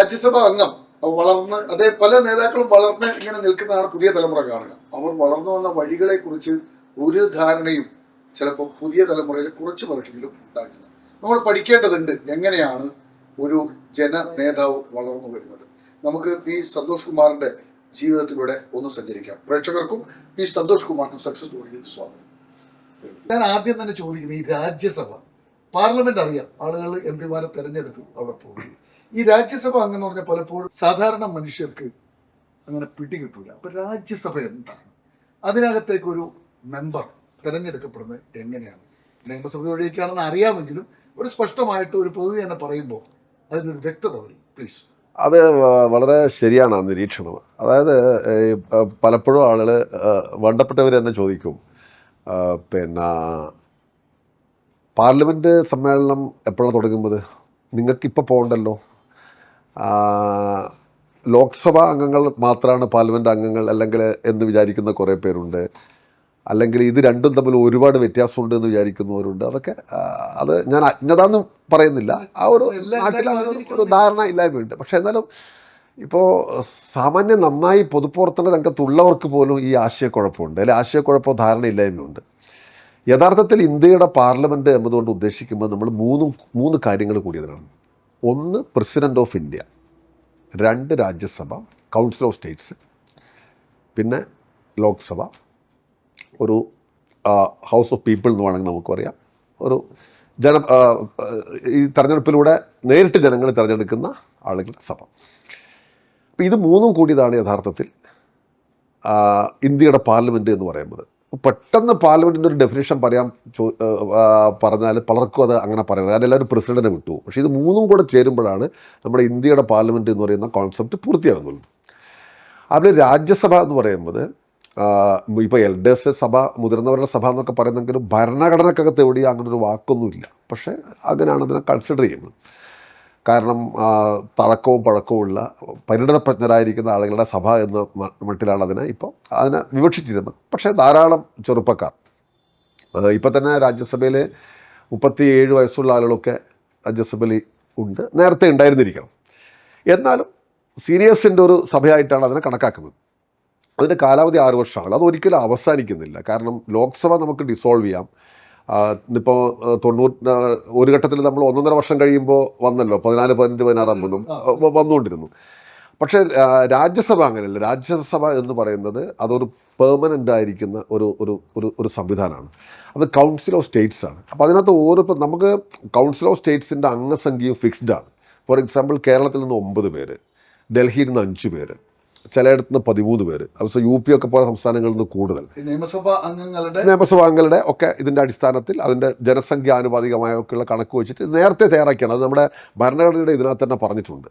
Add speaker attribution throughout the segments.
Speaker 1: രാജ്യസഭാ അംഗം വളർന്ന് അതേ പല നേതാക്കളും വളർന്ന് ഇങ്ങനെ നിൽക്കുന്നതാണ് പുതിയ തലമുറ കാണുക. അവർ വളർന്നു വന്ന വഴികളെ കുറിച്ച് ഒരു ധാരണയും ചിലപ്പോൾ പുതിയ തലമുറയിൽ കുറച്ച് പേർക്കെങ്കിലും ഉണ്ടാകില്ല. നമ്മൾ പഠിക്കേണ്ടതുണ്ട് എങ്ങനെയാണ് ഒരു ജന നേതാവ് വളർന്നു വരുന്നത്. നമുക്ക് പി സന്തോഷ് കുമാറിന്റെ ജീവിതത്തിലൂടെ ഒന്ന് സഞ്ചരിക്കാം. പ്രേക്ഷകർക്കും പി സന്തോഷ് കുമാറിനും സക്സസ് സ്വാഗതം. ഞാൻ ആദ്യം തന്നെ ചോദിക്കുന്നത് ഈ രാജ്യസഭ പാർലമെന്റ് അറിയാം ആളുകൾ എം പിമാരെ തെരഞ്ഞെടുത്ത് അവിടെ പോകും. ഈ രാജ്യസഭ അങ്ങനെ പറഞ്ഞാൽ പലപ്പോഴും സാധാരണ മനുഷ്യർക്ക് അങ്ങനെ പിടികിട്ടൂല. അപ്പൊ രാജ്യസഭ എന്താണ്? അതിനകത്തേക്ക് ഒരു മെമ്പർ തിരഞ്ഞെടുക്കപ്പെടുന്നത് എങ്ങനെയാണ്? നിയമസഭ വഴിയൊക്കെയാണെന്ന് അറിയാമെങ്കിലും ഒരു സ്പഷ്ടമായിട്ട് ഒരു പൊതു തന്നെ പറയുമ്പോൾ അതിനൊരു വ്യക്തത വരും. പ്ലീസ്
Speaker 2: അത് വളരെ ശരിയാണ് ആ നിരീക്ഷണം. അതായത് പലപ്പോഴും ആളുകൾ വേണ്ടപ്പെട്ടവർ തന്നെ ചോദിക്കും. പിന്നെ പാർലമെന്റ് സമ്മേളനം എപ്പോഴാണ് തുടങ്ങുന്നത്? നിങ്ങൾക്കിപ്പോൾ പോകണ്ടല്ലോ? ലോക്സഭ അംഗങ്ങൾ മാത്രമാണ് പാർലമെന്റ് അംഗങ്ങൾ അല്ലെങ്കിൽ എന്ന് വിചാരിക്കുന്ന കുറേ പേരുണ്ട്. അല്ലെങ്കിൽ ഇത് രണ്ടും തമ്മിൽ ഒരുപാട് വ്യത്യാസമുണ്ട് എന്ന് വിചാരിക്കുന്നവരുണ്ട്. അതൊക്കെ അത് ഞാൻ അജ്ഞതാന്ന് പറയുന്നില്ല. ആ ഒരു ഒരു-. ധാരണ ഇല്ലായ്മയുണ്ട്. പക്ഷേ എന്നാലും ഇപ്പോൾ സാമാന്യം നന്നായി പൊതുപ്രവർത്തന രംഗത്തുള്ളവർക്ക് പോലും ഈ ആശയക്കുഴപ്പമുണ്ട്. അല്ലെങ്കിൽ ആശയക്കുഴപ്പമോ ധാരണയില്ലായ്മയുണ്ട്. യഥാർത്ഥത്തിൽ ഇന്ത്യയുടെ പാർലമെന്റ് എന്നതുകൊണ്ട് ഉദ്ദേശിക്കുമ്പോൾ നമ്മൾ മൂന്ന് മൂന്ന് കാര്യങ്ങൾ കൂടിയതിനാണ്. ഒന്ന് പ്രസിഡന്റ് ഓഫ് ഇന്ത്യ രണ്ട് രാജ്യസഭ കൗൺസിൽ ഓഫ് സ്റ്റേറ്റ്സ് പിന്നെ ലോക്സഭ. ഒരു ഹൗസ് ഓഫ് പീപ്പിൾ എന്ന് വേണമെങ്കിൽ നമുക്ക് പറയാം ഒരു ജന ഈ തെരഞ്ഞെടുപ്പിലൂടെ നേരിട്ട് ജനങ്ങൾ തിരഞ്ഞെടുക്കുന്ന ആളുകളുടെ സഭ. അപ്പോൾ ഇത് മൂന്നും കൂടിയതാണ് യഥാർത്ഥത്തിൽ ഇന്ത്യയുടെ പാർലമെന്റ് എന്ന് പറയുന്നത്. പെട്ടെന്ന് പാർലമെന്റിന്റെ ഒരു ഡെഫിനേഷൻ പറയാൻ ചോ പറഞ്ഞാൽ പലർക്കും അത് അങ്ങനെ പറയുന്നത് കാരണം എല്ലാവരും പ്രസിഡന്റിനെ വിട്ടു. പക്ഷേ ഇത് മൂന്നും കൂടെ ചേരുമ്പോഴാണ് നമ്മുടെ ഇന്ത്യയുടെ പാർലമെന്റ് എന്ന് പറയുന്ന കോൺസെപ്റ്റ് പൂർത്തിയാകുന്നുള്ളൂ അതിൽ രാജ്യസഭ എന്ന് പറയുന്നത് ഇപ്പോൾ എൽഡേഴ്സ് സഭ മുതിർന്നവരുടെ സഭ എന്നൊക്കെ പറയുന്നെങ്കിലും ഭരണഘടനക്കകത്ത് എവിടെയും അങ്ങനെ ഒരു വാക്കൊന്നുമില്ല. പക്ഷേ അങ്ങനെയാണ് അതിനെ കൺസിഡർ ചെയ്യുന്നത്. കാരണം തഴക്കവും പഴക്കവും ഉള്ള പരിണിതപ്രജ്ഞരായിരിക്കുന്ന ആളുകളുടെ സഭ എന്ന മട്ടിലാണ് അതിനെ ഇപ്പോൾ അതിനെ വിവക്ഷിച്ചിരുന്നത്. പക്ഷേ ധാരാളം ചെറുപ്പക്കാർ ഇപ്പം തന്നെ രാജ്യസഭയിൽ മുപ്പത്തി ഏഴ് വയസ്സുള്ള ആളുകളൊക്കെ രാജ്യസഭയിൽ ഉണ്ട് നേരത്തെ ഉണ്ടായിരുന്നിരിക്കണം. എന്നാലും സീനിയേഴ്സിന്റെ ഒരു സഭയായിട്ടാണ് അതിനെ കണക്കാക്കുന്നത്. അതിന്റെ കാലാവധി ആറ് വർഷമാണ്. അത് ഒരിക്കലും അവസാനിക്കുന്നില്ല. കാരണം ലോക്സഭ നമുക്ക് ഡിസോൾവ് ചെയ്യാം. ഇപ്പോൾ തൊണ്ണൂറ് ഒരു ഘട്ടത്തിൽ നമ്മൾ ഒന്നൊന്നര വർഷം കഴിയുമ്പോൾ വന്നല്ലോ. പതിനാല് പതിനഞ്ച് പതിനാറാം അമ്പതും വന്നുകൊണ്ടിരുന്നു. പക്ഷേ രാജ്യസഭ അങ്ങനെയല്ല. രാജ്യസഭ എന്ന് പറയുന്നത് അതൊരു പെർമനന്റ് ആയിരിക്കുന്ന ഒരു ഒരു ഒരു ഒരു സംവിധാനമാണ്. അത് കൗൺസിൽ ഓഫ് സ്റ്റേറ്റ്സ് ആണ്. അപ്പോൾ അതിനകത്ത് ഓരോ ഇപ്പം നമുക്ക് കൗൺസിൽ ഓഫ് സ്റ്റേറ്റ്സിന്റെ അംഗസംഖ്യയും ഫിക്സ്ഡ് ആണ്. ഫോർ എക്സാമ്പിൾ കേരളത്തിൽ നിന്ന് ഒമ്പത് പേര് ഡൽഹിയിൽ നിന്ന് അഞ്ച് പേര് ചിലയിടത്ത് നിന്ന് പതിമൂന്ന് പേര്. അപ്പോൾ യു പി ഒക്കെ പോലെ സംസ്ഥാനങ്ങളിൽ നിന്ന് കൂടുതൽ.
Speaker 1: ഈ നിയമസഭാ അംഗങ്ങളുടെ
Speaker 2: ഒക്കെ ഇതിന്റെ അടിസ്ഥാനത്തിൽ അതിന്റെ ജനസംഖ്യ ആനുപാതികമായൊക്കെയുള്ള കണക്ക് വെച്ചിട്ട് നേരത്തെ തയ്യാറാക്കിയാണ്. അത് നമ്മുടെ ഭരണഘടനയുടെ ഇതിനകത്ത് തന്നെ പറഞ്ഞിട്ടുണ്ട്.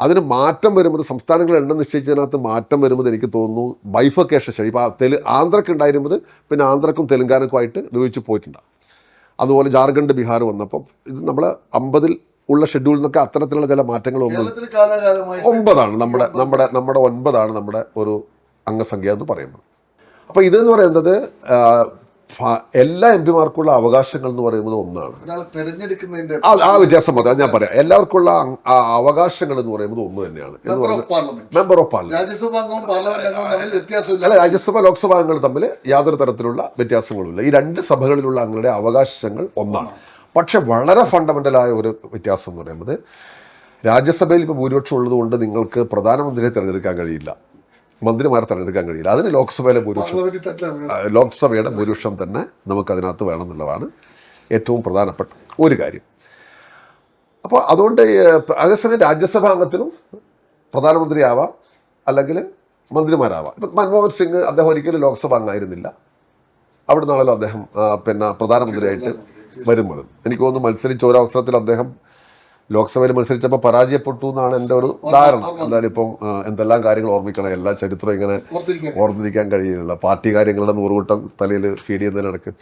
Speaker 2: അതിന് മാറ്റം വരുമ്പോൾ സംസ്ഥാനങ്ങളുടെ എണ്ണം നിശ്ചയിച്ചതിനകത്ത് മാറ്റം വരുമ്പോൾ എനിക്ക് തോന്നുന്നു. ബൈഫക്കേഷൻ ശരി. ഇപ്പോൾ തെലു ആന്ധ്രക്ക് ഉണ്ടായിരുന്നത് പിന്നെ ആന്ധ്രക്കും തെലുങ്കാനക്കുമായിട്ട് വിഭജിച്ച് പോയിട്ടുണ്ട്. അതുപോലെ ജാർഖണ്ഡ് ബീഹാർ വന്നപ്പോൾ ഇത് നമ്മൾ അമ്പതിൽ ഉള്ള ഷെഡ്യൂളിൽ നിന്നൊക്കെ അത്തരത്തിലുള്ള ചില
Speaker 1: മാറ്റങ്ങൾ
Speaker 2: ഒമ്പതാണ് നമ്മുടെ നമ്മുടെ നമ്മുടെ ഒൻപതാണ് നമ്മുടെ ഒരു അംഗസംഖ്യ എന്ന് പറയുന്നത്. അപ്പോൾ ഇതെന്ന് പറയുന്നത് എല്ലാ എം പിമാർക്കുള്ള അവകാശങ്ങൾ എന്ന് പറയുന്നത് ഒന്നാണ്. ആ വ്യത്യാസം മാത്രം ഞാൻ പറയാം. എല്ലാവർക്കുള്ള അവകാശങ്ങൾ എന്ന് പറയുന്നത് ഒന്ന് തന്നെയാണ്.
Speaker 1: മെമ്പർ ഓഫ് പാർലമെന്റ്
Speaker 2: അല്ല രാജ്യസഭ ലോക്സഭാ അംഗങ്ങൾ തമ്മിൽ യാതൊരു തരത്തിലുള്ള വ്യത്യാസങ്ങളുമില്ല. ഈ രണ്ട് സഭകളിലുള്ള അംഗങ്ങളുടെ അവകാശങ്ങൾ ഒന്നാണ്. പക്ഷെ വളരെ ഫണ്ടമെന്റലായ ഒരു വ്യത്യാസം എന്ന് പറയുന്നത് രാജ്യസഭയിൽ ഇപ്പോൾ ഭൂരിപക്ഷം ഉള്ളതുകൊണ്ട് നിങ്ങൾക്ക് പ്രധാനമന്ത്രിയെ തിരഞ്ഞെടുക്കാൻ കഴിയില്ല. മന്ത്രിമാരെ തിരഞ്ഞെടുക്കാൻ കഴിയില്ല. അതിന് ലോക്സഭയിലെ ഭൂരിപക്ഷം ലോക്സഭയുടെ ഭൂരിപക്ഷം തന്നെ നമുക്കതിനകത്ത് വേണമെന്നുള്ളതാണ് ഏറ്റവും പ്രധാനപ്പെട്ട ഒരു കാര്യം. അപ്പോൾ അതുകൊണ്ട് അതേസമയം രാജ്യസഭാ അംഗത്തിനും പ്രധാനമന്ത്രിയാവാം അല്ലെങ്കിൽ മന്ത്രിമാരാവാം. ഇപ്പം മൻമോഹൻ സിംഗ് അദ്ദേഹം ഒരിക്കലും ലോക്സഭ അംഗമായിരുന്നില്ല. അവിടെ നിന്നാണല്ലോ അദ്ദേഹം പിന്നെ പ്രധാനമന്ത്രിയായിട്ട് വരുന്നത് എനിക്ക് തോന്നുന്നു മത്സരിച്ച ഒരവസരത്തിൽ അദ്ദേഹം ലോക്സഭയിൽ മത്സരിച്ചപ്പോൾ പരാജയപ്പെട്ടു എന്നാണ് എന്റെ ഒരു ധാരണ. എന്തായാലും ഇപ്പം എന്തെല്ലാം കാര്യങ്ങൾ ഓർമ്മിക്കണം. എല്ലാ ചരിത്രം ഇങ്ങനെ ഓർമ്മിരിക്കാൻ കഴിയുന്നില്ല. പാർട്ടി കാര്യങ്ങളുടെ നൂറുകൂട്ടം തലയിൽ ഫീഡ് ചെയ്യുന്നതിനിടക്ക്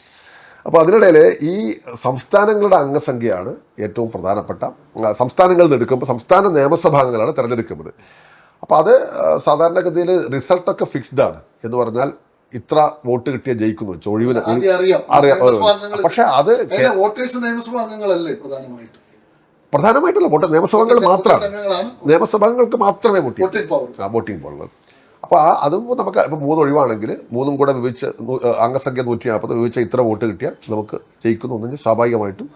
Speaker 2: അപ്പോൾ അതിനിടയിൽ ഈ സംസ്ഥാനങ്ങളുടെ അംഗസംഖ്യയാണ് ഏറ്റവും പ്രധാനപ്പെട്ട സംസ്ഥാനങ്ങളിൽ നിന്ന് എടുക്കുമ്പോൾ സംസ്ഥാന നിയമസഭാംഗങ്ങളാണ് തിരഞ്ഞെടുക്കുന്നത് അപ്പോൾ അത് സാധാരണഗതിയിൽ റിസൾട്ടൊക്കെ ഫിക്സ്ഡ് ആണ് എന്ന് പറഞ്ഞാൽ ഇത്ര വോട്ട് കിട്ടിയ ജയിക്കുന്നു വെച്ചു
Speaker 1: അറിയാം.
Speaker 2: പക്ഷെ അത്
Speaker 1: വോട്ടേഴ്സ് നിയമസഭാ അംഗങ്ങളല്ലേ പ്രധാനമായിട്ട്?
Speaker 2: പ്രധാനമായിട്ടുള്ള വോട്ട് നിയമസഭകൾ മാത്രമാണ് നിയമസഭകൾക്ക് മാത്രമേ.
Speaker 1: Voting power.
Speaker 2: വോട്ടിംഗ് പോകുന്നത് അപ്പോൾ ആ അതും നമുക്ക് ഇപ്പോൾ മൂന്ന് ഒഴിവാണെങ്കിൽ മൂന്നും കൂടെ വിഭജിച്ച് അംഗസംഖ്യ നൂറ്റി നാൽപ്പത് വിഭജിച്ച ഇത്ര വോട്ട് കിട്ടിയാൽ നമുക്ക് ജയിക്കുന്നു. എന്നെങ്കിൽ സ്വാഭാവികമായിട്ടും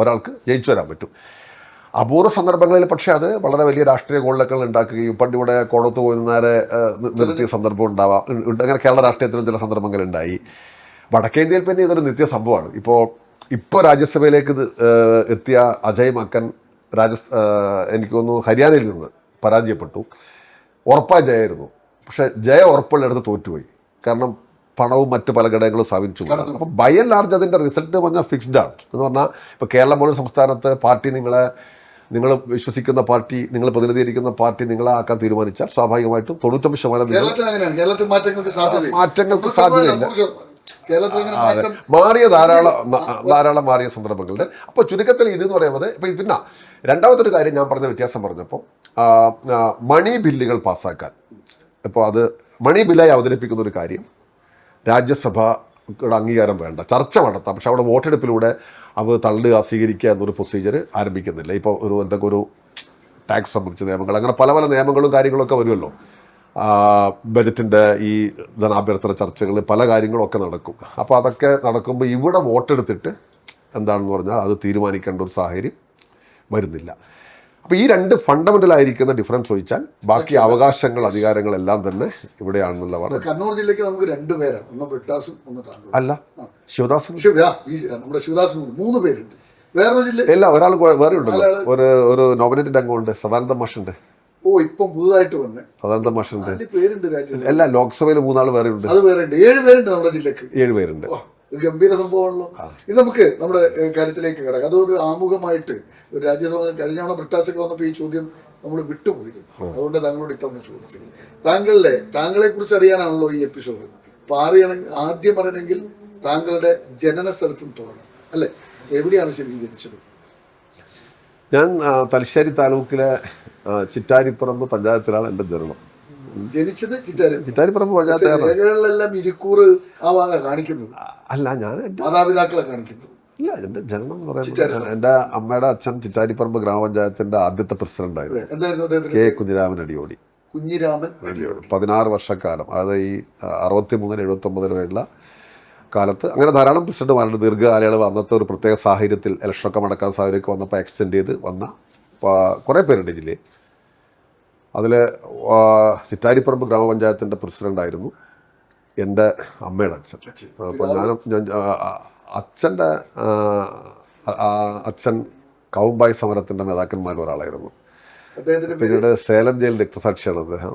Speaker 2: ഒരാൾക്ക് ജയിച്ചു വരാൻ പറ്റും. അപൂർവ സന്ദർഭങ്ങളിൽ പക്ഷേ അത് വളരെ വലിയ രാഷ്ട്രീയ ഗോളക്കൾ ഉണ്ടാക്കുകയും പണ്ട് ഇവിടെ കോടത്ത് പോകുന്നവരെ നിർത്തിയ സന്ദർഭം ഉണ്ടാവാം അങ്ങനെ കേരള രാഷ്ട്രീയത്തിലും ചില സന്ദർഭങ്ങൾ ഉണ്ടായി വടക്കേ ഇന്ത്യയിൽ പിന്നെ ഇതൊരു നിത്യ സംഭവമാണ്. ഇപ്പോൾ ഇപ്പോൾ രാജ്യസഭയിലേക്ക് എത്തിയ അജയ് മക്കൻ രാജസ് എനിക്ക് തോന്നുന്നു ഹരിയാനയിൽ നിന്ന് പരാജയപ്പെട്ടു. ഉറപ്പായ ജയമായിരുന്നു പക്ഷേ ജയ ഉറപ്പുള്ളിടത്ത് തോറ്റുപോയി. കാരണം പണവും മറ്റു പല ഘടകങ്ങളും സ്ഥാപിച്ചു. അപ്പം ബൈ ആൻഡ് ലാർജ് അതിന്റെ റിസൾട്ട് പറഞ്ഞാൽ ഫിക്സ്ഡ് ആണ്. എന്ന് പറഞ്ഞാൽ ഇപ്പോൾ കേരളം പോലും സംസ്ഥാനത്ത് പാർട്ടി നിങ്ങളെ നിങ്ങൾ വിശ്വസിക്കുന്ന പാർട്ടി നിങ്ങൾ പ്രതിനിധീകരിക്കുന്ന പാർട്ടി നിങ്ങളെ ആക്കാൻ തീരുമാനിച്ചാൽ സ്വാഭാവികമായിട്ടും തൊണ്ണൂറ്റൊമ്പത് ശതമാനം
Speaker 1: കേരളത്തിൽ മാറ്റങ്ങൾക്ക് സാധ്യത
Speaker 2: മാറ്റങ്ങൾക്ക് സാധ്യതയില്ല. മാറിയ ധാരാളം ധാരാളം മാറിയ സന്ദർഭങ്ങളുണ്ട്. അപ്പോൾ ചുരുക്കത്തിൽ ഇത് എന്ന് പറയുന്നത് ഇപ്പൊ പിന്നെ രണ്ടാമത്തെ ഒരു കാര്യം ഞാൻ പറഞ്ഞ വ്യത്യാസം പറഞ്ഞപ്പോൾ മണി ബില്ലുകൾ പാസ്സാക്കാൻ. ഇപ്പോൾ അത് മണി ബില്ലായി അവതരിപ്പിക്കുന്ന ഒരു കാര്യം രാജ്യസഭയുടെ അംഗീകാരം വേണ്ട ചർച്ച നടത്താം. പക്ഷെ അവിടെ വോട്ടെടുപ്പിലൂടെ അത് തള്ളുക സ്വീകരിക്കുക എന്നൊരു പ്രൊസീജിയർ ആരംഭിക്കുന്നില്ല. ഇപ്പോൾ ഒരു എന്തൊക്കെ ഒരു ടാക്സ് സംബന്ധിച്ച നിയമങ്ങൾ അങ്ങനെ പല പല നിയമങ്ങളും കാര്യങ്ങളൊക്കെ വരുമല്ലോ. ബജറ്റിന്റെ ഈ ധനാഭ്യർത്ഥന ചർച്ചകൾ പല കാര്യങ്ങളൊക്കെ നടക്കും. അപ്പോൾ അതൊക്കെ നടക്കുമ്പോൾ ഇവിടെ വോട്ടെടുത്തിട്ട് എന്താണെന്ന് പറഞ്ഞാൽ അത് തീരുമാനിക്കേണ്ട ഒരു സാഹചര്യം വരുന്നില്ല. അപ്പോൾ ഈ രണ്ട് ഫണ്ടമെന്റൽ ആയിരിക്കുന്ന ഡിഫറൻസ് ചോദിച്ചാൽ ബാക്കി അവകാശങ്ങൾ അധികാരങ്ങളെല്ലാം തന്നെ ഇവിടെയാണെന്നുള്ളതാണ്.
Speaker 1: കണ്ണൂർ ജില്ലയ്ക്ക് നമുക്ക് രണ്ടുപേരാണ് ഒന്ന് ബ്രിട്ടാസും ഒന്ന്
Speaker 2: അല്ല. ശിവദാസൻ.
Speaker 1: ശിവ ആ, നമ്മുടെ ശിവദാസ് മൂന്ന് പേരുണ്ട്. വേറെ ജില്ല
Speaker 2: ഇല്ല ഒരാൾ വേറെ ഉണ്ടല്ലോ. ഒരു ഒരു നോമിനേറ്റഡ് അംഗമുണ്ട് സദാനന്ദ മാഷുണ്ട്.
Speaker 1: ഓ ഇപ്പം പുതുതായിട്ട് വന്നേ.
Speaker 2: സദാനന്ദ മാഷുണ്ട്.
Speaker 1: പേരുണ്ട് രാജ്യസഭ
Speaker 2: എല്ലാ ലോക്സഭയിൽ മൂന്നാൾ വേറെ ഉണ്ട്.
Speaker 1: അത് വേറെ ഉണ്ട്. ഏഴ് പേരുണ്ട് നമ്മുടെ ജില്ലക്ക്.
Speaker 2: ഏഴ് പേരുണ്ട്.
Speaker 1: ഗംഭീര സംഭവമാണല്ലോ. ഇത് നമുക്ക് നമ്മുടെ കാര്യത്തിലേക്ക് കിടക്കാം. അതൊരു ആമുഖമായിട്ട് ഒരു രാജ്യസഭ കഴിഞ്ഞ തവണ ബ്രിട്ടാസൊക്കെ വന്നപ്പോൾ ഈ ചോദ്യം നമ്മൾ വിട്ടുപോയിരുന്നു അതുകൊണ്ട് താങ്കളോട് ഇത്തവണ ചോദിച്ചത് താങ്കളുടെ താങ്കളെ കുറിച്ച് അറിയാനാണല്ലോ ഈ എപ്പിസോഡ്. അപ്പൊ അറിയണമെങ്കിൽ ആദ്യം പറയണമെങ്കിൽ താങ്കളുടെ ജനന സ്ഥലത്തും തുടങ്ങും അല്ലെ? എവിടെയാണ് ശരിക്കും ജനിച്ചത്?
Speaker 2: ഞാൻ തലശ്ശേരി താലൂക്കിലെ ചിറ്റാരിപ്പുറമ്പ് പഞ്ചായത്തിലാണ് എന്റെ ജനനം.
Speaker 1: ജനിച്ചത് ചിറ്റാരിപ്പുറമ്പ്
Speaker 2: ചിറ്റാരിപ്പറമ്പ് പഞ്ചായത്ത്
Speaker 1: രേഖകളിലെല്ലാം ഇരിക്കൂറ് ആ ഭാഗ കാണിക്കുന്നത്
Speaker 2: അല്ല ഞാൻ
Speaker 1: മാതാപിതാക്കളെ കാണിക്കുന്നത്
Speaker 2: ഇല്ല എന്റെ ജനനം എന്ന് പറയുന്നത് എന്റെ അമ്മയുടെ അച്ഛൻ ചിറ്റാരിപ്പറമ്പ് ഗ്രാമപഞ്ചായത്തിന്റെ ആദ്യത്തെ പ്രസിഡന്റ് ആയിരുന്നു.
Speaker 1: എന്തായിരുന്നു അദ്ദേഹത്തിന്
Speaker 2: കെ കുഞ്ഞിരാമൻ അടിയോടി.
Speaker 1: കുഞ്ഞിരാമൻ അടിയോടി.
Speaker 2: പതിനാറ് വർഷക്കാലം. അതായത് ഈ അറുപത്തി മൂന്നിന് എഴുപത്തി ഒമ്പതിന് വേണ്ടിയുള്ള കാലത്ത്. അങ്ങനെ ധാരാളം പ്രസിഡന്റുമാരുണ്ട്. ദീർഘകാലയളവ് അന്നത്തെ ഒരു പ്രത്യേക സാഹചര്യത്തിൽ ഇലക്ഷനൊക്കെ നടക്കാൻ സാഹചര്യമൊക്കെ വന്നപ്പോൾ എക്സ്റ്റെൻഡ് ചെയ്ത് വന്ന കുറേ പേരുണ്ട് ജില്ലയിൽ. അതിൽ ചിറ്റാരിപ്പറമ്പ് ഗ്രാമപഞ്ചായത്തിന്റെ പ്രസിഡന്റായിരുന്നു എന്റെ അമ്മയുടെ അച്ഛൻ. അപ്പോൾ ഞാനും ഞാൻ അച്ഛന്റെ അച്ഛൻ കൗമ്പായ സമരത്തിന്റെ നേതാക്കന്മാരിൽ ഒരാളായിരുന്നു. പിന്നീട് സേലം ജയിൽ രക്തസാക്ഷിയാണ് അദ്ദേഹം.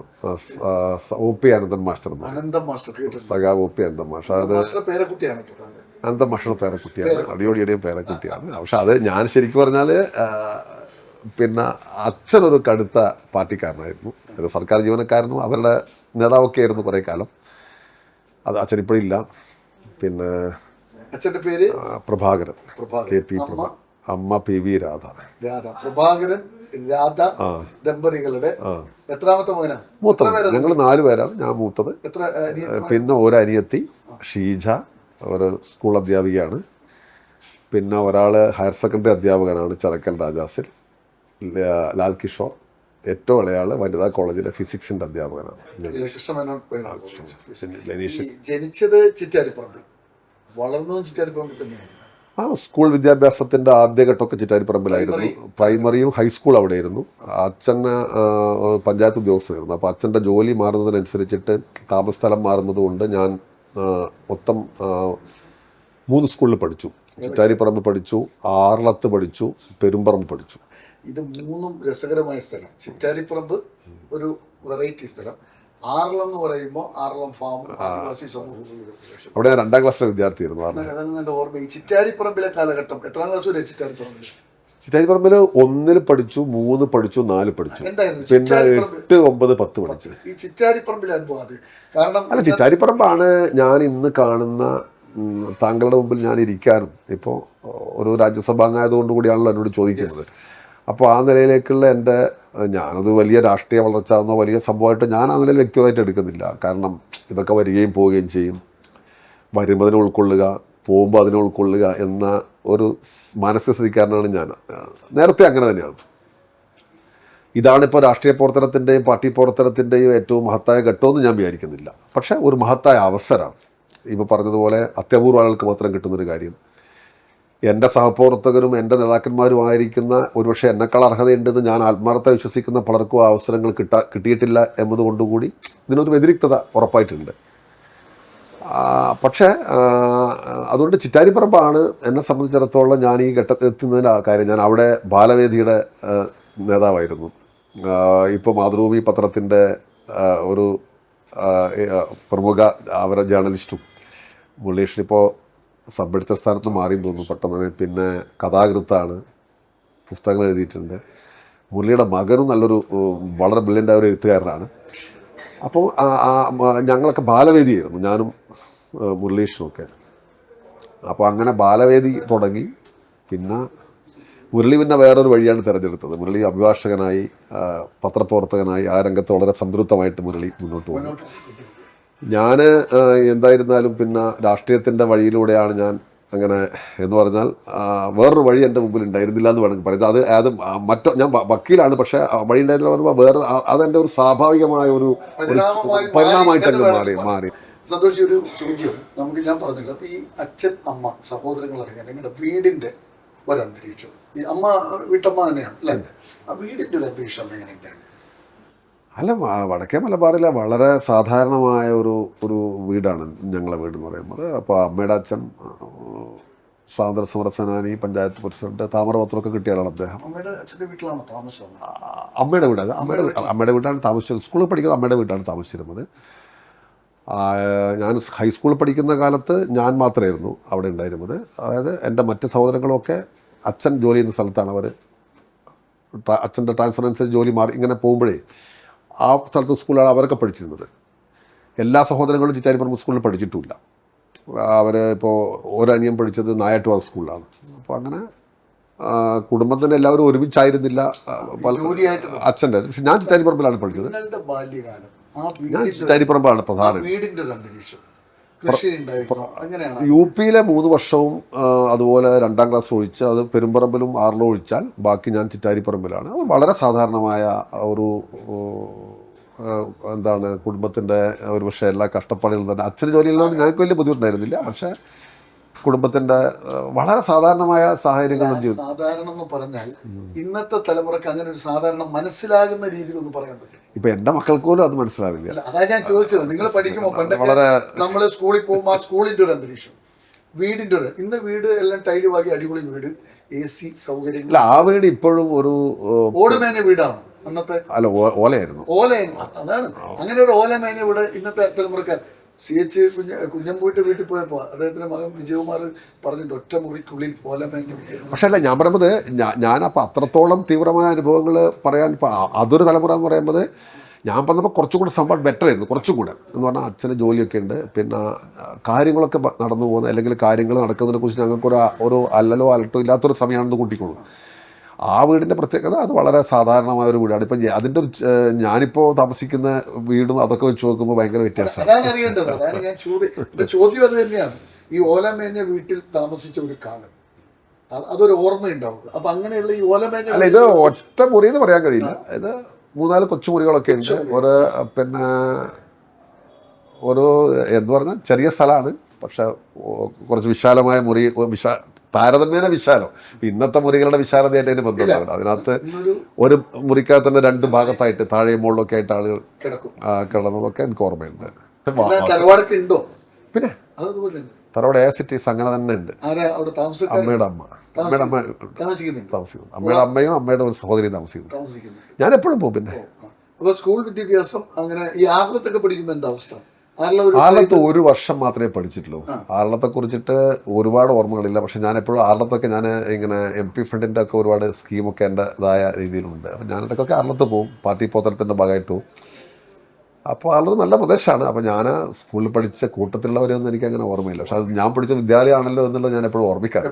Speaker 2: ഒ പി അനന്തൻ മാസ്റ്റർ സഖാവ് ഒ പി അനന്തൻ
Speaker 1: മാസ്റ്റർ. അത്
Speaker 2: അനന്തൻ മാഷിയുടെ പേരക്കുട്ടിയാണ്. അടിയോടിയുടെയും പേരക്കുട്ടിയാണ്. പക്ഷെ അത് ഞാൻ ശരിക്കും പറഞ്ഞാൽ പിന്നെ അച്ഛനൊരു കടുത്ത പാർട്ടിക്കാരനായിരുന്നു. സർക്കാർ ജീവനക്കാരനും അവരുടെ നേതാവൊക്കെ ആയിരുന്നു കുറേ കാലം. അത് അച്ഛൻ ഇപ്പോഴില്ല പിന്നെ
Speaker 1: അച്ഛന്റെ പേര്?
Speaker 2: പ്രഭാകരൻ. കെ
Speaker 1: പ്രഭാകരൻ
Speaker 2: പി പ്രഭ അമ്മ പി വി രാധ.
Speaker 1: രാധ. പ്രഭാകരൻ രാധ ദമ്പതികളുടെ എത്രാമത്തെ മോനാ?
Speaker 2: മൂത്തത്. ഞങ്ങൾ നാലു പേരാണ്. ഞാൻ മൂത്തത്.
Speaker 1: എത്ര അനിയത്തി-
Speaker 2: പിന്നെ ഒരു അനിയത്തി ഷീജ. ഒരു സ്കൂൾ അധ്യാപികയാണ്. പിന്നെ ഒരാൾ ഹയർ സെക്കൻഡറി അധ്യാപകനാണ് ചരക്കൽ രാജാസിൽ. ലാൽ കിഷോർ ഏറ്റവും ഇളയാൾ വനിതാ കോളേജിലെ ഫിസിക്സിന്റെ അധ്യാപകനാണ്.
Speaker 1: ജനിച്ചത് ചിറ്റാരിപ്പറമ്പിൽ. വളർന്നതും ചിറ്റാരിപ്പറമ്പിൽ തന്നെയാണ്.
Speaker 2: ആ സ്കൂൾ വിദ്യാഭ്യാസത്തിന്റെ ആദ്യഘട്ടമൊക്കെ ചിറ്റാരിപ്പറമ്പിലായിരുന്നു പ്രൈമറിയും ഹൈസ്കൂൾ അവിടെയായിരുന്നു. അച്ഛൻ പഞ്ചായത്ത് ഉദ്യോഗസ്ഥനായിരുന്നു. അപ്പോൾ അച്ഛന്റെ ജോലി മാറുന്നതിനനുസരിച്ചിട്ട് താമസസ്ഥലം മാറുന്നതുകൊണ്ട് ഞാൻ മൊത്തം മൂന്ന് സ്കൂളിൽ പഠിച്ചു. ചിറ്റാരിപ്പറമ്പ് പഠിച്ചു ആറളത്ത് പഠിച്ചു പെരുമ്പറമ്പ് പഠിച്ചു.
Speaker 1: ഇത് മൂന്നും രസകരമായ സ്ഥലം. ചിറ്റാരിപ്പറമ്പ് ഒരു വെറൈറ്റി സ്ഥലം. ആറളം എന്ന് പറയുമ്പോൾ ആറളം ഫാം ആദിവാസി പ്രദേശം.
Speaker 2: അവിടെ രണ്ടാം ക്ലാസ്സിലെ വിദ്യാർത്ഥിയായിരുന്നു
Speaker 1: എന്റെ ഓർമ്മ. ഈ ചിറ്റാരിപ്പറമ്പിലെ കാലഘട്ടം എത്രാം ക്ലാസ് വരെ ചിറ്റാരിപ്പറമ്പിൽ?
Speaker 2: ചിറ്റാരിപ്പറമ്പിൽ ഒന്നിൽ പഠിച്ചു മൂന്ന് പഠിച്ചു നാല് പഠിച്ചു. പിന്നെ എട്ട് ഒമ്പത് പത്ത് പഠിച്ചു.
Speaker 1: ഈ ചിറ്റാരിപ്പറമ്പിലെ അനുഭവം അത്. കാരണം
Speaker 2: അല്ല ചിറ്റാരിപ്പറമ്പാണ് ഞാൻ ഇന്ന് കാണുന്ന താങ്കളുടെ മുമ്പിൽ ഞാൻ ഇരിക്കാനും ഇപ്പോൾ ഒരു രാജ്യസഭാംഗമായതുകൊണ്ട് കൂടിയാണല്ലോ എന്നോട് ചോദിക്കുന്നത്. അപ്പോൾ ആ നിലയിലേക്കുള്ള എന്റെ ഞാനത് വലിയ രാഷ്ട്രീയ വളർച്ച എന്നോ വലിയ സംഭവമായിട്ട് ഞാൻ ആ നിലയിൽ വ്യക്തിപരമായിട്ട് എടുക്കുന്നില്ല. കാരണം ഇതൊക്കെ വരികയും പോവുകയും ചെയ്യും. വരുമ്പോൾ അതിനെ ഉൾക്കൊള്ളുക പോകുമ്പോൾ അതിനെ ഉൾക്കൊള്ളുക എന്ന ഒരു മാനസിക സ്ഥിതിക്കാരനാണ് ഞാൻ. നേരത്തെ അങ്ങനെ തന്നെയാണ്. ഇതാണിപ്പോൾ രാഷ്ട്രീയ പ്രവർത്തനത്തിന്റെയും പാർട്ടി പ്രവർത്തനത്തിന്റെയും ഏറ്റവും മഹത്തായ ഘട്ടമെന്ന് ഞാൻ വിചാരിക്കുന്നില്ല. പക്ഷേ ഒരു മഹത്തായ അവസരമാണ് ഇപ്പോൾ പറഞ്ഞതുപോലെ അത്യപൂർവ ആളുകൾക്ക് മാത്രം കിട്ടുന്നൊരു കാര്യം. എന്റെ സഹപ്രവർത്തകരും എന്റെ നേതാക്കന്മാരുമായിരിക്കുന്ന ഒരുപക്ഷെ എന്നെക്കാൾ അർഹതയുണ്ടെന്ന് ഞാൻ ആത്മാർത്ഥ വിശ്വസിക്കുന്ന പലർക്കും അവസരങ്ങൾ കിട്ടാ കിട്ടിയിട്ടില്ല എന്നതുകൊണ്ടുകൂടി ഇതിനൊരു വ്യതിരിക്തത ഉറപ്പായിട്ടുണ്ട്. പക്ഷേ അതുകൊണ്ട് ചിറ്റാരിപ്പറമ്പാണ് എന്നെ സംബന്ധിച്ചിടത്തോളം ഞാൻ ഈ ഘട്ടത്തിൽ എത്തുന്നതിന്റെ കാര്യം. ഞാൻ അവിടെ ബാലവേദിയുടെ നേതാവായിരുന്നു. ഇപ്പോൾ മാതൃഭൂമി പത്രത്തിന്റെ ഒരു പ്രമുഖ അവരുടെ ജേർണലിസ്റ്റും. മുള്ളീഷൻ എഡിറ്റർ സ്ഥാനത്ത് മാറി തോന്നുന്നു പട്ടമനെ പിന്നെ കഥാകൃത്താണ് പുസ്തകങ്ങൾ എഴുതിയിട്ടുണ്ട്. മുരളിയുടെ മകനും നല്ലൊരു വളരെ ബ്രില്യന്റ് ആയ ഒരു എഴുത്തുകാരനാണ്. അപ്പോൾ ഞങ്ങളൊക്കെ ബാലവേദിയായിരുന്നു. ഞാനും മുരളീഷനുമൊക്കെ അപ്പോൾ അങ്ങനെ ബാലവേദി തുടങ്ങി. പിന്നെ മുരളി പിന്നെ വേറൊരു വഴിയാണ് തിരഞ്ഞെടുത്തത്. മുരളി അഭിഭാഷകനായി പത്രപ്രവർത്തകനായി ആ രംഗത്ത് വളരെ സംതൃപ്തമായിട്ട് മുരളി മുന്നോട്ട് പോകുന്നു. ഞാൻ എന്തായിരുന്നാലും പിന്നെ രാഷ്ട്രീയത്തിന്റെ വഴിയിലൂടെയാണ് ഞാൻ അങ്ങനെ എന്ന് പറഞ്ഞാൽ വേറൊരു വഴി എന്റെ മുമ്പിൽ ഉണ്ടായിരുന്നില്ല എന്ന് വേണമെങ്കിൽ പറയുന്നത് അത് അത് മറ്റോ ഞാൻ വക്കീലാണ് പക്ഷേ വഴി ഉണ്ടായിരുന്നില്ല പറയുമ്പോൾ വേറെ അതെന്റെ ഒരു സ്വാഭാവികമായ ഒരു ഒരു
Speaker 1: പരിണാമമായി
Speaker 2: പരിണാമമായിട്ട് അങ്ങ്
Speaker 1: മാറി
Speaker 2: മാറി
Speaker 1: സന്തോഷി ഒരു ചോദ്യം നമുക്ക് ഞാൻ പറഞ്ഞില്ല. അപ്പോൾ ഈ അച്ഛൻ അമ്മ സഹോദരങ്ങൾ നിങ്ങളുടെ ഒരു അന്തരീക്ഷം ഈ അമ്മ വീട്ടമ്മ തന്നെയാണ് അല്ലേ? ആ വീടിന്റെ ഒരു അന്തരീക്ഷം എങ്ങനെയുണ്ട്?
Speaker 2: അല്ല വടക്കേ മലബാറിലെ വളരെ സാധാരണമായ ഒരു ഒരു വീടാണ് ഞങ്ങളെ വീട് എന്ന് പറയുന്നത്. അപ്പോൾ അമ്മയുടെ അച്ഛൻ സ്വാതന്ത്ര്യ സമര സേനാനി പഞ്ചായത്ത് പ്രസിഡന്റ് താമരപത്രമൊക്കെ കിട്ടിയ ആളാണ് അദ്ദേഹം.
Speaker 1: അമ്മയുടെ
Speaker 2: ആ, അമ്മയുടെ അമ്മയുടെ വീട് അമ്മയുടെ വീട്ടാണ് താമസിച്ചത്. സ്കൂളിൽ പഠിക്കുന്നത് അമ്മയുടെ വീട്ടാണ് താമസിച്ചിരുന്നത്. ഞാൻ ഹൈസ്കൂളിൽ പഠിക്കുന്ന കാലത്ത് ഞാൻ മാത്രമായിരുന്നു അവിടെ ഉണ്ടായിരുന്നത്. അതായത് എന്റെ മറ്റ് സഹോദരങ്ങളൊക്കെ അച്ഛൻ ജോലി ചെയ്യുന്ന സ്ഥലത്താണ് അവർ. അച്ഛന്റെ ട്രാൻസ്ഫർ അനുസരിച്ച് ജോലി മാറി ഇങ്ങനെ പോകുമ്പോഴേ ആ സ്ഥലത്ത് സ്കൂളാണ് അവരൊക്കെ പഠിച്ചിരുന്നത്. എല്ലാ സഹോദരങ്ങളും ചിറ്റാരിപ്പറമ്പ് സ്കൂളിൽ പഠിച്ചിട്ടുമില്ല. അവർ ഇപ്പോൾ ഒരനിയം പഠിച്ചത് നായാട്ടുവാർ സ്കൂളിലാണ്. അപ്പോൾ അങ്ങനെ കുടുംബത്തിന്റെ എല്ലാവരും ഒരുമിച്ചായിരുന്നില്ല. അച്ഛന്റെ പക്ഷെ ഞാൻ ചിറ്റാരിപ്പറമ്പിലാണ് പഠിച്ചത്. ഞാൻ ചിറ്റാരിപ്പറമ്പാണ്
Speaker 1: ആ
Speaker 2: പ്രധാനം.
Speaker 1: വീടിന്റെ ഒരു അന്തരീക്ഷം.
Speaker 2: യു പിയിലെ മൂന്ന് വർഷവും അതുപോലെ രണ്ടാം ക്ലാസ് ഒഴിച്ച് അത് പെരുമ്പറമ്പിലും ആറിലും ഒഴിച്ചാൽ ബാക്കി ഞാൻ ചിറ്റാരിപ്പറമ്പിലാണ്. അത് വളരെ സാധാരണമായ ഒരു എന്താണ് കുടുംബത്തിന്റെ ഒരു പക്ഷേ എല്ലാ കഷ്ടപ്പാടുകളും തന്നെ. അച്ഛന് ജോലിയിലാണ് ഞങ്ങൾക്ക് വലിയ ബുദ്ധിമുട്ടുണ്ടായിരുന്നില്ല. പക്ഷേ കുടുംബത്തിന്റെ വളരെ സാധാരണമായ സാഹചര്യങ്ങളും ജീവിതം
Speaker 1: സാധാരണ എന്ന് പറഞ്ഞാൽ ഇന്നത്തെ തലമുറയ്ക്ക് അങ്ങനെ ഒരു സാധാരണ മനസ്സിലാകുന്ന രീതിയിൽ ഒന്ന് പറയാൻ പറ്റും
Speaker 2: ഇപ്പം എന്റെ മക്കൾക്ക് പോലും അത് മനസ്സിലാവില്ല.
Speaker 1: അതാണ് അതാ ഞാൻ ചോദിച്ചത്. നിങ്ങൾ പഠിക്കുമ്പോൾ പണ്ടൊക്കെ നമ്മൾ സ്കൂളിൽ പോകുമ്പോൾ ആ സ്കൂളിന്റെ ഒരു അന്തരീക്ഷം വീടിന്റെ ഒരു ഇന്ന് വീട് എല്ലാം ടൈൽ വാങ്ങി അടിപൊളി വീട് എ സി സൗകര്യങ്ങൾ.
Speaker 2: ആ വീട് ഇപ്പോഴും ഒരു
Speaker 1: ഓടുമേഞ്ഞ വീടാണ്. അന്നത്തെ
Speaker 2: അല്ല ഓലയായിരുന്നു. ഓലയായിരുന്നു.
Speaker 1: ഓല അതാണ് അങ്ങനെ ഒരു ഓല മേഞ്ഞ വീട് ഇന്നത്തെ തലമുറക്കാർ സി എച്ച് കുഞ്ഞ കുഞ്ഞമ്പൂന്റെ വീട്ടിൽ പോയപ്പോൾ അദ്ദേഹത്തിന്റെ മകൻ വിജയകുമാർ പറഞ്ഞിട്ട് ഒറ്റ മുറിക്കുള്ളിൽ പോലമെങ്കിൽ
Speaker 2: പക്ഷേ അല്ല ഞാൻ പറയുന്നത് ഞാനപ്പോൾ അത്രത്തോളം തീവ്രമായ അനുഭവങ്ങൾ പറയാൻ ഇപ്പോൾ അതൊരു തലമുറ എന്ന് പറയുമ്പോൾ ഞാൻ പറഞ്ഞപ്പോൾ കുറച്ചും കൂടെ സംഭവം ബെറ്റർ ആയിരുന്നു കുറച്ചും കൂടെ എന്ന് പറഞ്ഞാൽ അച്ഛന് ജോലിയൊക്കെ ഉണ്ട് പിന്നെ കാര്യങ്ങളൊക്കെ നടന്നു പോകുന്ന അല്ലെങ്കിൽ കാര്യങ്ങൾ നടക്കുന്നതിനെ കുറിച്ച് ഞങ്ങൾക്കൊരു ഒരു അല്ലലോ അലട്ടോ ഇല്ലാത്തൊരു സമയമാണെന്ന് കൂട്ടിക്കോളൂ. ആ വീടിന്റെ പ്രത്യേകത അത് വളരെ സാധാരണമായ ഒരു വീടാണ്. ഇപ്പം അതിന്റെ ഒരു ഞാനിപ്പോൾ താമസിക്കുന്ന വീടും അതൊക്കെ വെച്ച് നോക്കുമ്പോൾ ഭയങ്കര വ്യത്യാസമാണ്.
Speaker 1: അതാണ് അറിയേണ്ടത്. അതാണ് ഞാൻ ചോദ്യം അത് തന്നെയാണ്. ഈ ഓല മേഞ്ഞ വീട്ടിൽ താമസിച്ച ഒരു കാലം. അത് അതൊരു ഓർമ്മയുണ്ടാവും. അപ്പൊ അങ്ങനെയുള്ള ഈ ഓല മേഞ്ഞ
Speaker 2: അല്ല ഇത് ഒറ്റ മുറി എന്ന് പറയാൻ കഴിയില്ല. ഇത് മൂന്നാൽ കൊച്ചുമുറികളൊക്കെ ഉണ്ട്. ഒരു പിന്നെ ഒരു എന്ന് പറഞ്ഞാൽ ചെറിയ സ്ഥലമാണ്. പക്ഷെ കുറച്ച് വിശാലമായ മുറി വിശാ താരതമ്യേന വിശാലം. ഇന്നത്തെ മുറികളുടെ വിശാലതയായിട്ട് അതിന് ബന്ധമുണ്ടാവില്ല അതിനകത്ത് ഒരു മുറിക്കകത്ത് തന്നെ രണ്ട് ഭാഗത്തായിട്ട് താഴെയും മുകളിലൊക്കെ ആയിട്ട് ആളുകൾ കിടന്നതൊക്കെ എനിക്ക് ഓർമ്മയുണ്ട്. പിന്നെ തറവാട് എ ആസിറ്റീസ് അങ്ങനെ തന്നെ ഉണ്ട്. അമ്മയുടെ അമ്മ. അമ്മയുടെ അമ്മ താമസിക്കുന്നു. അമ്മയുടെ അമ്മയും അമ്മയുടെ ഒരു സഹോദരിയും താമസിക്കുന്നു. ഞാൻ എപ്പോഴും പോകും പിന്നെ.
Speaker 1: സ്കൂൾ വിദ്യാഭ്യാസം അങ്ങനെ ഈ ആഗ്രഹത്തൊക്കെ പഠിക്കുമ്പോൾ എന്താ അവസ്ഥ? ആറിലെ ഒരു
Speaker 2: വർഷം മാത്രമേ പഠിച്ചിട്ടുള്ളൂ. ആറളത്തെ കുറിച്ചിട്ട് ഒരുപാട് ഓർമ്മകളില്ല. പക്ഷെ ഞാൻ എപ്പോഴും ആറളത്തൊക്കെ ഞാൻ ഇങ്ങനെ എം പി ഫണ്ടിന്റെ ഒക്കെ ഒരുപാട് സ്കീമൊക്കെ എന്റെതായ രീതിയിലുണ്ട്. അപ്പം ഞാൻ ഇടയ്ക്കൊക്കെ ആറളത്ത് പോകും പാർട്ടി പോത്തലത്തിന്റെ ഭാഗമായിട്ട് പോകും അപ്പോൾ ആളൊരു നല്ല പ്രദേശമാണ്. അപ്പോൾ ഞാൻ സ്കൂളിൽ പഠിച്ച കൂട്ടത്തിലുള്ളവരെയൊന്നും എനിക്ക് അങ്ങനെ ഓർമ്മയില്ല. പക്ഷെ അത് ഞാൻ പഠിച്ച വിദ്യാലയമാണല്ലോ എന്നുള്ളത് ഞാൻ എപ്പോഴും
Speaker 1: ഓർമ്മിക്കാം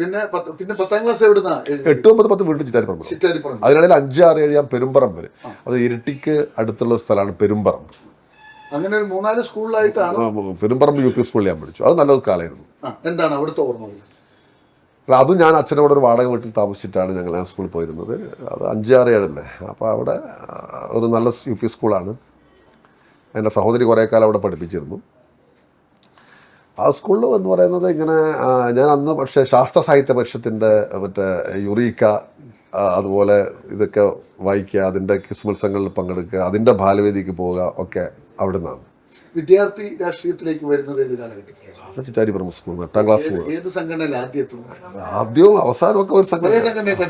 Speaker 1: പിന്നെ പത്ത് പിന്നെ പത്താം ക്ലാസ് എവിടുന്നാ
Speaker 2: എട്ട് ഒമ്പത് പത്ത് വീണ്ടും ചിറ്റാരിപ്പറമ്പ്.
Speaker 1: ചിറ്റാരിപ്പുറം
Speaker 2: അതിനിടയിൽ അഞ്ച് ആറ് ഏഴ് ഞാൻ പെരുമ്പറമ്പ്. അത് ഇരിട്ടിക്ക് അടുത്തുള്ള ഒരു സ്ഥലമാണ് പെരുമ്പറമ്പ്.
Speaker 1: അങ്ങനെ ഒരു മൂന്നാൽ സ്കൂളിലായിട്ടാണ്
Speaker 2: പെരുമ്പറമ്പ് യു പി സ്കൂളിൽ ഞാൻ പഠിച്ചു. അത് നല്ലൊരു കാലമായിരുന്നു.
Speaker 1: എന്താണ് അവിടുത്തെ ഓർമ്മകൾ?
Speaker 2: അതും ഞാൻ അച്ഛനോട് ഒരു വാടക വീട്ടിൽ താമസിച്ചിട്ടാണ് ഞങ്ങൾ ആ സ്കൂളിൽ പോയിരുന്നത്. അത് അഞ്ചാറ് ഏഴല്ലേ? അപ്പോൾ അവിടെ ഒരു നല്ല യു പി സ്കൂളാണ്. എന്റെ സഹോദരി കുറേ കാലം അവിടെ പഠിപ്പിച്ചിരുന്നു. ആ സ്കൂളിൽ എന്ന് പറയുന്നത് ഇങ്ങനെ ഞാൻ അന്ന് പക്ഷേ ശാസ്ത്ര സാഹിത്യ പരിഷത്തിന്റെ മറ്റേ യുറീക്ക അതുപോലെ ഇതൊക്കെ വായിക്കുക അതിന്റെ മത്സരങ്ങളിൽ പങ്കെടുക്കുക അതിന്റെ ബാലവേദിക്ക് പോവുക ഒക്കെ അവിടെ നിന്നാണ്
Speaker 1: വിദ്യാർത്ഥി രാഷ്ട്രീയത്തിലേക്ക് വരുന്നത് ഏത് കാലഘട്ടത്തിലാണ്?
Speaker 2: ചിറ്റാരിപുരം സ്കൂൾ എട്ടാം ക്ലാസ്
Speaker 1: ഏത് സംഘടനയിൽ ആദ്യം എത്തുന്നത്?
Speaker 2: ആദ്യവും അവസാനവും ഒക്കെ ഒരു സംഘടന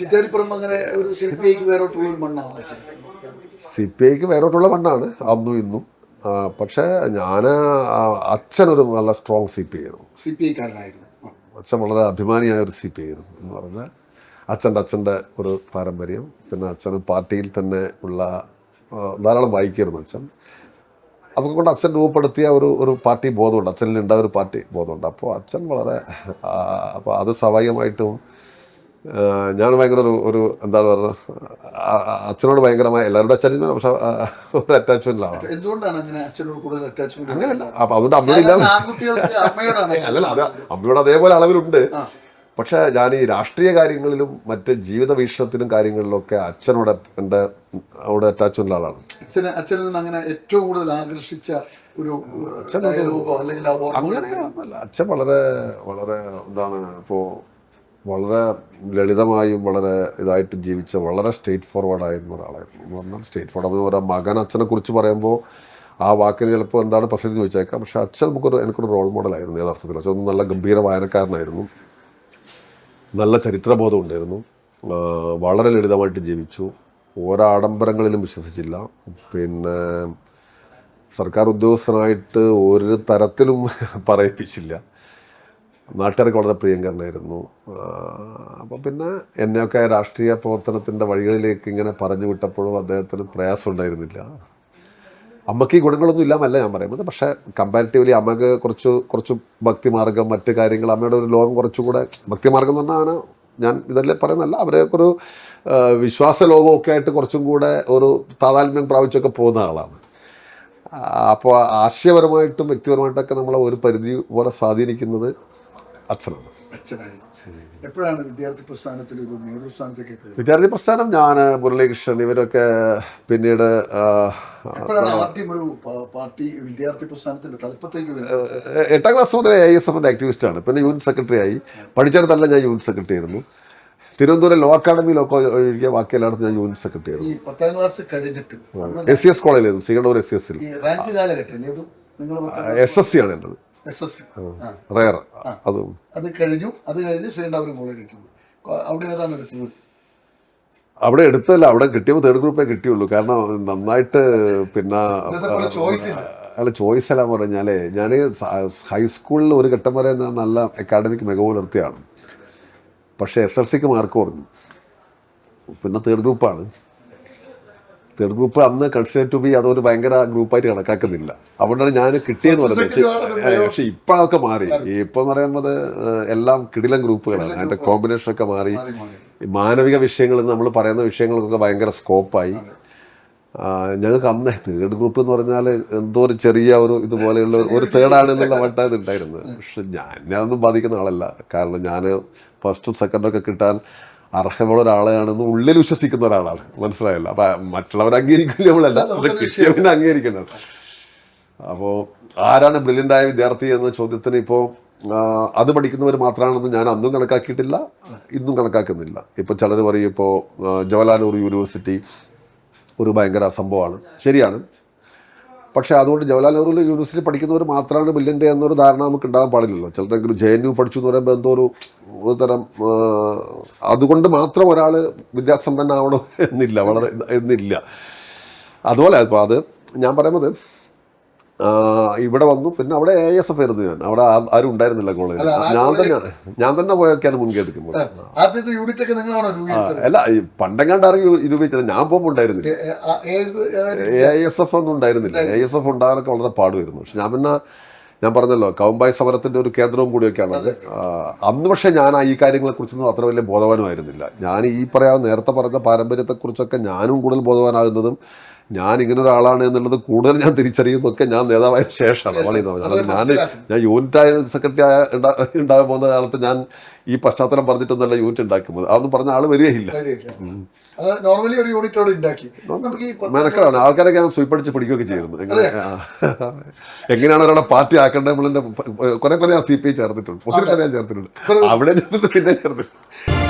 Speaker 1: ചിറ്റാരിപ്പുറം അങ്ങനെ ഒരു സി പി ഐക്ക് വേറോട്ടുള്ള ഒരു മണ്ണാണ്?
Speaker 2: സി പി ഐക്ക് വേറോട്ടുള്ള മണ്ണാണ് അന്നും ഇന്നും. പക്ഷേ ഞാൻ അച്ഛനൊരു നല്ല സ്ട്രോങ് സി പി ആയിരുന്നു
Speaker 1: സി പി ഐക്കാരനായിരുന്നു.
Speaker 2: അച്ഛൻ വളരെ അഭിമാനിയായ ഒരു സി പി ആയിരുന്നു എന്ന് പറഞ്ഞാൽ അച്ഛന്റെ അച്ഛന്റെ ഒരു പാരമ്പര്യം പിന്നെ അച്ഛന് പാർട്ടിയിൽ തന്നെ ഉള്ള ധാരാളം വായിക്കായിരുന്നു അച്ഛൻ. അതുകൊണ്ട് അച്ഛൻ രൂപപ്പെടുത്തിയ ഒരു ഒരു പാർട്ടി ബോധമുണ്ട്. അച്ഛനിൽ ഉണ്ടായ ഒരു പാർട്ടി ബോധമുണ്ട്. അപ്പോൾ അച്ഛൻ വളരെ അപ്പോൾ അത് സ്വാഭാവികമായിട്ടും ഞാൻ ഭയങ്കര ഒരു ഒരു എന്താണ് പറയുക അച്ഛനോട് ഭയങ്കരമായ എല്ലാവരുടെ അച്ഛനും പക്ഷെ ഒരു അറ്റാച്ച്മെന്റിലാണ്
Speaker 1: എന്തുകൊണ്ടാണ് അങ്ങനെ അച്ഛനോട് കൂടുതൽ അറ്റാച്ച്മെന്റ്
Speaker 2: അങ്ങനെയല്ല. അപ്പൊ അതുകൊണ്ട് അമ്മയോടില്ല അല്ലല്ല അത് അമ്മയോട് അതേപോലെ അളവിലുണ്ട്. പക്ഷെ ഞാൻ ഈ രാഷ്ട്രീയ കാര്യങ്ങളിലും മറ്റ് ജീവിത വീക്ഷണത്തിലും കാര്യങ്ങളിലൊക്കെ അച്ഛനോട് എന്റെ അവിടെ അറ്റാച്ച് ഉള്ള ആളാണ്.
Speaker 1: അച്ഛനെ അച്ഛനിൽ നിന്ന് അങ്ങനെ ഏറ്റവും കൂടുതൽ ആകർഷിച്ച ഒരു
Speaker 2: അങ്ങനെ അച്ഛൻ വളരെ വളരെ എന്താണ് ഇപ്പോൾ വളരെ ലളിതമായും വളരെ ഇതായിട്ട് ജീവിച്ച വളരെ സ്റ്റേറ്റ് ഫോർവേഡ് ആയിരുന്ന ഒരാളായിരുന്നു. എന്ന് പറഞ്ഞാൽ സ്റ്റേറ്റ് ഫോർവേഡ് എന്ന് മകൻ അച്ഛനെ കുറിച്ച് പറയുമ്പോൾ ആ വാക്കിന് ചിലപ്പോൾ എന്താണ് പ്രസിദ്ധി ചോദിച്ചേക്കാം. പക്ഷെ അച്ഛൻ നമുക്കൊരു എനിക്കൊരു റോൾ മോഡലായിരുന്നു യഥാർത്ഥത്തിൽ. അച്ഛൻ നല്ല ഗംഭീര വായനക്കാരനായിരുന്നു. നല്ല ചരിത്രബോധം ഉണ്ടായിരുന്നു വളരെ ലളിതമായിട്ട് ജീവിച്ചു. ഒരാഡംബരങ്ങളിലും വിശ്വസിച്ചില്ല. പിന്നെ സർക്കാർ ഉദ്യോഗസ്ഥനായിട്ട് ഒരു തരത്തിലും പറയിപ്പിച്ചില്ല. നാട്ടുകാർക്ക് വളരെ പ്രിയങ്കരനായിരുന്നു. അപ്പോൾ പിന്നെ എന്നെയൊക്കെ രാഷ്ട്രീയ പ്രവർത്തനത്തിന്റെ വഴികളിലേക്ക് ഇങ്ങനെ പറഞ്ഞു വിട്ടപ്പോഴും അദ്ദേഹത്തിന് പ്രയാസം ഉണ്ടായിരുന്നില്ല അമ്മയ്ക്ക് ഈ ഗുണങ്ങളൊന്നും ഇല്ലാമല്ല ഞാൻ പറയുന്നത്. പക്ഷെ കമ്പാരിറ്റീവ്ലി അമ്മയ്ക്ക് കുറച്ച് കുറച്ച് ഭക്തിമാർഗം മറ്റു കാര്യങ്ങൾ അമ്മയുടെ ഒരു ലോകം കുറച്ചുകൂടെ ഭക്തിമാർഗം എന്ന് പറഞ്ഞാൽ ഞാൻ ഇതല്ലേ പറയുന്നല്ല അവരെ ഒരു വിശ്വാസ ലോകമൊക്കെ ആയിട്ട് കുറച്ചും കൂടെ ഒരു താതാത്മ്യം പ്രാപിച്ചൊക്കെ പോകുന്ന ആളാണ്. അപ്പോൾ ആശയപരമായിട്ടും വ്യക്തിപരമായിട്ടൊക്കെ നമ്മളെ ഒരു പരിധി പോലെ സ്വാധീനിക്കുന്നത് അച്ഛനാണ്.
Speaker 1: അച്ഛനായിരുന്നു എപ്പോഴാണ് വിദ്യാർത്ഥി പ്രസ്ഥാനത്തിൽ ഒരു നേതൃസ്ഥാനത്തേക്ക്?
Speaker 2: വിദ്യാർത്ഥി പ്രസ്ഥാനം ഞാൻ മുരളീകൃഷ്ണൻ ഇവരൊക്കെ പിന്നീട്
Speaker 1: ആദ്യം ഒരു പാർട്ടി വിദ്യാർത്ഥി പ്രസ്ഥാനത്തിന്റെ തലപ്പത്തേക്ക്
Speaker 2: എട്ടാം ക്ലാസ് മുതൽ ഐ എസ് എഫിന്റെ ആക്ടിവിസ്റ്റ് ആണ്. പിന്നെ യൂണിറ്റ് സെക്രട്ടറി ആയി. പഠിച്ചിടത്തല്ല ഞാൻ യൂണിറ്റ് സെക്രട്ടറി ആയിരുന്നു. തിരുവനന്തപുരം ലോ അക്കാഡമിയിലൊക്കെ ഒഴികെ ബാക്കി എല്ലായിടത്തും ഞാൻ യൂണിറ്റ് സെക്രട്ടറി ആയിരുന്നു.
Speaker 1: പത്താം ക്ലാസ് കഴിഞ്ഞിട്ട്
Speaker 2: എസ് സി എസ് കോളേജിലായിരുന്നു സിഗണ്ടൂർ എസ് സി എസിൽ എസ് എസ് സി ആണ് എന്റെത്.
Speaker 1: എസ് എസ് സി
Speaker 2: റയർ അതും.
Speaker 1: അത് കഴിഞ്ഞു അത് കഴിഞ്ഞ് ശ്രീണ്ടാപുരം കോളേജിലേക്ക് പോയി അവിടെ ഏതാണ് എടുത്തത്?
Speaker 2: അവിടെ എടുത്തല്ല അവിടെ കിട്ടിയപ്പോൾ തേർഡ് ഗ്രൂപ്പേ കിട്ടിയുള്ളൂ. കാരണം നന്നായിട്ട് പിന്നെ അല്ല ചോയ്സ് അല്ല പറഞ്ഞാലേ ഞാൻ ഹൈസ്കൂളിൽ ഒരു ഘട്ടം വരെ ഞാൻ നല്ല അക്കാഡമിക് മികവ് പുലർത്തിയാണ് പക്ഷേ എസ് എൽ സിക്ക് മാർക്ക് കുറഞ്ഞു. പിന്നെ തേർഡ് ഗ്രൂപ്പാണ് ഗ്രൂപ്പ് അന്ന് കൺസിഡർ ടു ബി അതൊരു ഭയങ്കര ഗ്രൂപ്പായിട്ട് കണക്കാക്കുന്നില്ല. അതുകൊണ്ടാണ് ഞാൻ കിട്ടിയെന്ന് പറയുന്നത് പക്ഷെ അതൊക്കെ മാറി. ഇപ്പം പറയുന്നത് എല്ലാം കിടിലം ഗ്രൂപ്പുകളാണ്. അതിന്റെ കോമ്പിനേഷൻ ഒക്കെ മാറി. മാനവിക വിഷയങ്ങൾ നമ്മൾ പറയുന്ന വിഷയങ്ങൾക്കൊക്കെ ഭയങ്കര സ്കോപ്പായി. ഞങ്ങൾക്ക് അന്ന് തേർഡ് ഗ്രൂപ്പ് എന്ന് പറഞ്ഞാൽ എന്തോ ഒരു ചെറിയ ഒരു ഇതുപോലെയുള്ള ഒരു തേർഡാണ് എന്നുള്ള വട്ടായത് ഉണ്ടായിരുന്നത് പക്ഷെ ഞാൻ ഞാനൊന്നും ബാധിക്കുന്ന ആളല്ല. കാരണം ഞാൻ ഫസ്റ്റും സെക്കൻഡും ഒക്കെ കിട്ടാൻ അർഹമുള്ള ഒരാളെയാണെന്ന് ഉള്ളിൽ വിശ്വസിക്കുന്ന ഒരാളാണ്. മനസ്സിലായല്ലോ? അപ്പം മറ്റുള്ളവർ അംഗീകരിക്കില്ല നമ്മളല്ല. ക്രിസ്ത്യവിനെ അംഗീകരിക്കുന്നത്. അപ്പോൾ ആരാണ് ബ്രില്യന്റ് ആയ വിദ്യാർത്ഥി എന്ന ചോദ്യത്തിന് ഇപ്പോൾ അത് പഠിക്കുന്നവർ മാത്രമാണെന്ന് ഞാൻ അന്നും കണക്കാക്കിയിട്ടില്ല ഇന്നും കണക്കാക്കുന്നില്ല. ഇപ്പോൾ ചിലർ പറയും ഇപ്പോൾ ജവഹർലാൽ നെഹ്റു യൂണിവേഴ്സിറ്റി ഒരു ഭയങ്കര സംഭവമാണ് ശരിയാണ്. പക്ഷേ അതുകൊണ്ട് ജവഹർലാൽ നെഹ്റു യൂണിവേഴ്സിറ്റി പഠിക്കുന്നവർ മാത്രമാണ് ബില്ലിന്റെ എന്നൊരു ധാരണ നമുക്ക് ഉണ്ടാകാൻ പാടില്ലല്ലോ. ചിലരെങ്കിലും ജെ എൻ യു പഠിച്ചു എന്ന് പറയുമ്പോൾ എന്തോ ഒരു തരം അതുകൊണ്ട് മാത്രം ഒരാൾ വിദ്യാസമ്പന്നാവണം എന്നില്ല വളരെ എന്നില്ല. അതുപോലെ ഇപ്പോൾ അത് ഞാൻ പറയുന്നത് ഇവിടെ വന്നു. പിന്നെ അവിടെ എ എസ് എഫ് ആയിരുന്നു ഞാൻ. അവിടെ ആരും ഉണ്ടായിരുന്നില്ല കോളേജിൽ. ഞാൻ
Speaker 1: തന്നെ
Speaker 2: തന്നെയാണ് ഞാൻ തന്നെ പോയൊക്കെയാണ് മുൻകൈ എടുക്കുന്നത്
Speaker 1: ആദ്യത്തെ യൂണിറ്റ് ഒക്കെ നിങ്ങളാണോ
Speaker 2: അല്ല ഈ പണ്ടെങ്ങാണ്ട് അറിയൂ രൂപീകരിച്ചില്ല. ഞാൻ പോകുമ്പോൾ ഉണ്ടായിരുന്നില്ല. എ എസ് എഫ് ഒന്നും ഉണ്ടായിരുന്നില്ല. എ എസ് എഫ് ഉണ്ടാകാനൊക്കെ വളരെ പാടുമായിരുന്നു. പക്ഷെ ഞാൻ പിന്നെ ഞാൻ പറഞ്ഞല്ലോ കൗമ്പായ് സമരത്തിന്റെ ഒരു കേന്ദ്രവും കൂടിയൊക്കെയാണ്. അത്. അന്ന് പക്ഷെ ഞാൻ ഈ കാര്യങ്ങളെ കുറിച്ചൊന്നും അത്ര വലിയ ബോധവാനുമായിരുന്നില്ല. ഞാൻ ഈ പറയാൻ നേരത്തെ പറഞ്ഞ പാരമ്പര്യത്തെക്കുറിച്ചൊക്കെ ഞാനും കൂടുതൽ ബോധവാനാകുന്നതും ഞാൻ ഇങ്ങനെ ഒരാളാണ് എന്നുള്ളത് കൂടുതൽ ഞാൻ തിരിച്ചറിയുന്നൊക്കെ ഞാൻ നേതാവായ ശേഷമാണ്. എന്ന്
Speaker 1: പറഞ്ഞത്
Speaker 2: അല്ലാതെ ഞാൻ ഞാൻ യൂണിറ്റ് ആയ സെക്രട്ടറി ആയ ഉണ്ടാ- ഉണ്ടാകാൻ പോകുന്ന കാലത്ത് ഞാൻ ഈ പശ്ചാത്തലം പറഞ്ഞിട്ടൊന്നല്ല യൂണിറ്റ് ഉണ്ടാക്കുന്നത് അതൊന്നും പറഞ്ഞ ആൾ വരികയില്ല.
Speaker 1: നോർമലി ഒരു യൂണിറ്റ് അവിടെ ഉണ്ടാക്കി.
Speaker 2: മെനക്കാണ് ആൾക്കാരൊക്കെ ഞാൻ സ്വീപ്പടിച്ച് പിടിക്കുകയൊക്കെ ചെയ്യുന്നു. എങ്ങനെയാണ് ഒരാളെ പാർട്ടി ആക്കേണ്ടത്? കൊറേ കുറെ കുറെ ഞാൻ സി പി ഐ ചേർത്തിട്ടുണ്ട് ഒത്തിരി ഞാൻ ചേർത്തിട്ടുണ്ട്. അവിടെ പിന്നെ ചേർത്തിട്ടുണ്ട്